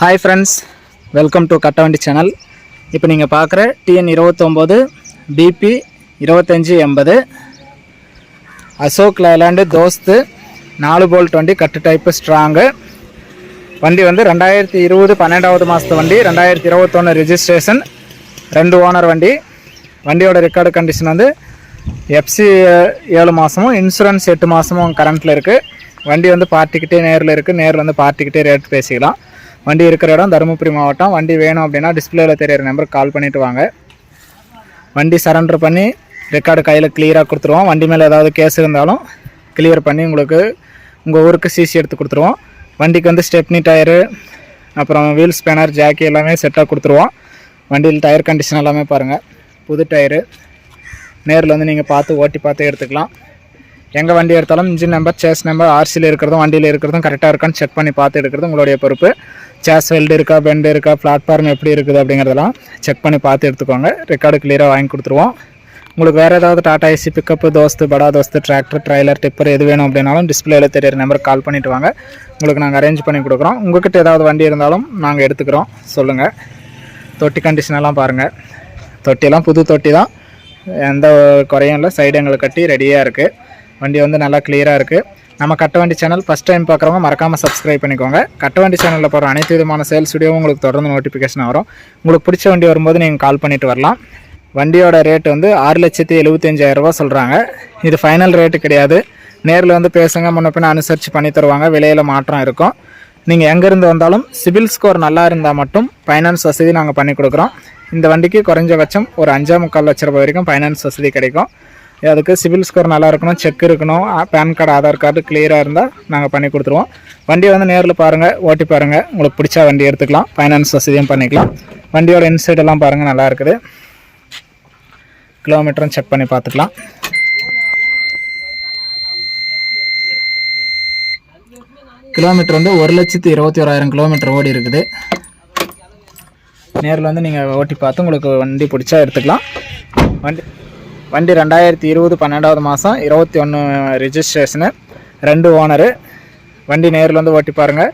Hi friends welcome to Kattavandi channel இப்போ நீங்கள் பார்க்குற டிஎன் இருபத்தொம்போது பிபி இருபத்தஞ்சி எண்பது அசோக் லேலாண்டு தோஸ்து நாலு போல்ட் வண்டி கட்டு டைப்பு ஸ்ட்ராங்கு வண்டி வந்து ரெண்டாயிரத்தி இருபது பன்னெண்டாவது மாதத்து வண்டி ரெண்டாயிரத்தி இருபத்தொன்று ரிஜிஸ்ட்ரேஷன் ரெண்டு ஓனர் வண்டி. வண்டியோட ரெக்கார்டு கண்டிஷன் வந்து எஃப்சி ஏழு மாதமும் இன்சூரன்ஸ் எட்டு மாதமும் கரண்ட்டில் இருக்குது வண்டி வந்து பார்ட்டிக்கிட்டே நேரில் இருக்குது நேரில் வந்து பார்ட்டிக்கிட்டே ரேட் பேசிக்கலாம். வண்டி இருக்கிற இடம் தருமபுரி மாவட்டம். வண்டி வேணும் அப்படின்னா டிஸ்பிளேல தெரியிற நம்பருக்கு கால் பண்ணிவிட்டு வாங்க. வண்டி சரண்டர் பண்ணி ரெக்கார்டு கையில் கிளியராக கொடுத்துருவோம். வண்டி மேலே ஏதாவது கேஸ் இருந்தாலும் கிளியர் பண்ணி உங்களுக்கு உங்கள் ஊருக்கு சிசி எடுத்து கொடுத்துருவோம். வண்டிக்கு வந்து ஸ்டெப்னி டயரு அப்புறம் வீல் ஸ்பேனர் ஜாக்கி எல்லாமே செட்டாக கொடுத்துருவோம். வண்டியில் டயர் கண்டிஷன் எல்லாமே பாருங்கள் புது டயரு நேரில் வந்து நீங்கள் பார்த்து ஓட்டி பார்த்து எடுத்துக்கலாம். எங்கே வண்டி எடுத்தாலும் இன்ஜின் நம்பர் சேஸ் நம்பர் ஆர்சியில் இருக்கிறதும் வண்டியில் இருக்கிறதும் கரெக்டாக இருக்கான்னு செக் பண்ணி பார்த்து எடுக்கிறது உங்களுடைய பொறுப்பு. சேஸ் வெல்டு இருக்கா பெண்டு இருக்கா பிளாட்ஃபார்ம் எப்படி இருக்குது அப்படிங்கிறதெல்லாம் செக் பண்ணி பார்த்து எடுத்துக்கோங்க. ரெக்கார்டு கிளியராக வாங்கி கொடுத்துருவோம். உங்களுக்கு வேறு ஏதாவது டாடா ஏசி பிக்கப்பு தோஸ்து படா தோஸ்து டிராக்டர் ட்ரைலர் டிப்பர் எது வேணும் அப்படின்னாலும் டிஸ்பிளேயில் தெரியிற நம்பருக்கு கால் பண்ணிவிட்டு வாங்க. உங்களுக்கு நாங்கள் அரேஞ்ச் பண்ணி கொடுக்குறோம். உங்கள்கிட்ட ஏதாவது வண்டி இருந்தாலும் நாங்கள் எடுத்துக்கிறோம். சொல்லுங்கள் தொட்டி கண்டிஷனெல்லாம் பாருங்கள் தொட்டியெல்லாம் புது தொட்டி தான். எந்த குறையும் இல்லை. சைடு எங்களுக்கு கட்டி ரெடியாக இருக்குது வண்டி வந்து நல்லா கிளியராக இருக்குது நம்ம கட்டவண்டி சேனல் ஃபஸ்ட் டைம் பார்க்குறவங்க மறக்காமல் சப்ஸ்கிரைப் பண்ணிக்கோங்க. கட்டவண்டி சேனலில் போகிற அனைத்து விதமான சேல்ஸ் வீடியோவும் உங்களுக்கு தொடர்ந்து நோட்டிஃபிகேஷன் வரும். உங்களுக்கு பிடிச்ச வண்டி வரும்போது நீங்கள் கால் பண்ணிட்டு வரலாம். வண்டியோட ரேட் வந்து ஆறு லட்சத்தி எழுபத்தஞ்சாயிரரூபா சொல்கிறாங்க இது ஃபைனல் ரேட்டு கிடையாது. நேரில் வந்து பேசுங்க முன்ன பின்ன அனுசரித்து பண்ணி தருவாங்க. விலையில் மாற்றம் இருக்கும். நீங்கள் எங்கேருந்து வந்தாலும் சிபில் ஸ்கோர் நல்லா இருந்தால் மட்டும் ஃபைனான்ஸ் வசதி நாங்கள் பண்ணி கொடுக்குறோம். இந்த வண்டிக்கு குறைஞ்சபட்சம் ஒரு அஞ்சாம் முக்கால் லட்ச ரூபாய் வரைக்கும் ஃபைனான்ஸ் வசதி கிடைக்கும். அதுக்கு சிபில் ஸ்கோர் நல்லா இருக்கணும் செக் இருக்கணும். பேன் கார்டு ஆதார் கார்டு கிளியராக இருந்தால் நாங்கள் பண்ணி கொடுத்துருவோம். வண்டியை வந்து நேரில் பாருங்கள் ஓட்டி பாருங்கள் உங்களுக்கு பிடிச்ச வண்டி எடுத்துக்கலாம் ஃபைனான்ஸ் வசதியும் பண்ணிக்கலாம். வண்டியோட இன்சைட் எல்லாம் பாருங்கள் நல்லா இருக்குது. கிலோமீட்டரும் செக் பண்ணி பார்த்துக்கலாம். கிலோமீட்டர் வந்து ஒரு லட்சத்தி இருபத்தி ஓராயிரம் கிலோமீட்டர் ஓடி இருக்குது. நேரில் வந்து நீங்கள் ஓட்டி பார்த்து உங்களுக்கு வண்டி பிடிச்சா எடுத்துக்கலாம். வண்டி வண்டி ரெண்டாயிரத்தி இருபது பன்னெண்டாவது மாதம் இருபத்தி ஒன்று ரிஜிஸ்ட்ரேஷனு ரெண்டு ஓனரு வண்டி நேரில் வந்து ஓட்டி பாருங்கள்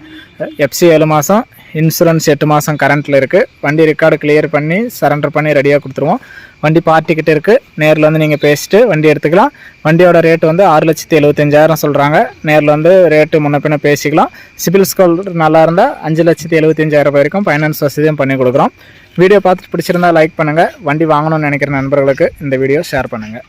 எஃப்சி ஏழு மாதம் இன்சூரன்ஸ் எட்டு மாதம் கரண்ட்டில் இருக்குது வண்டி ரெக்கார்டு கிளியர் பண்ணி சரண்டர் பண்ணி ரெடியாக கொடுத்துருவோம். வண்டி பார்ட்டிக்கிட்ட இருக்குது நேரில் வந்து நீங்கள் பேசிட்டு வண்டி எடுத்துக்கலாம். வண்டியோட ரேட்டு வந்து ஆறு லட்சத்தி எழுபத்தஞ்சாயிரம் சொல்கிறாங்க நேரில் வந்து ரேட்டு முன்ன பின்ன பேசிக்கலாம். சிபில் ஸ்கோர் நல்லா இருந்தால் அஞ்சு லட்சத்தி எழுபத்தஞ்சாயிரம் வரைக்கும் ஃபைனான்ஸ் வசதியும் பண்ணி கொடுக்குறோம். வீடியோ பார்த்துட்டு பிடிச்சிருந்தா லைக் பண்ணுங்கள் வண்டி வாங்கணும்னு நினைக்கிற நண்பர்களுக்கு இந்த வீடியோ ஷேர் பண்ணுங்கள்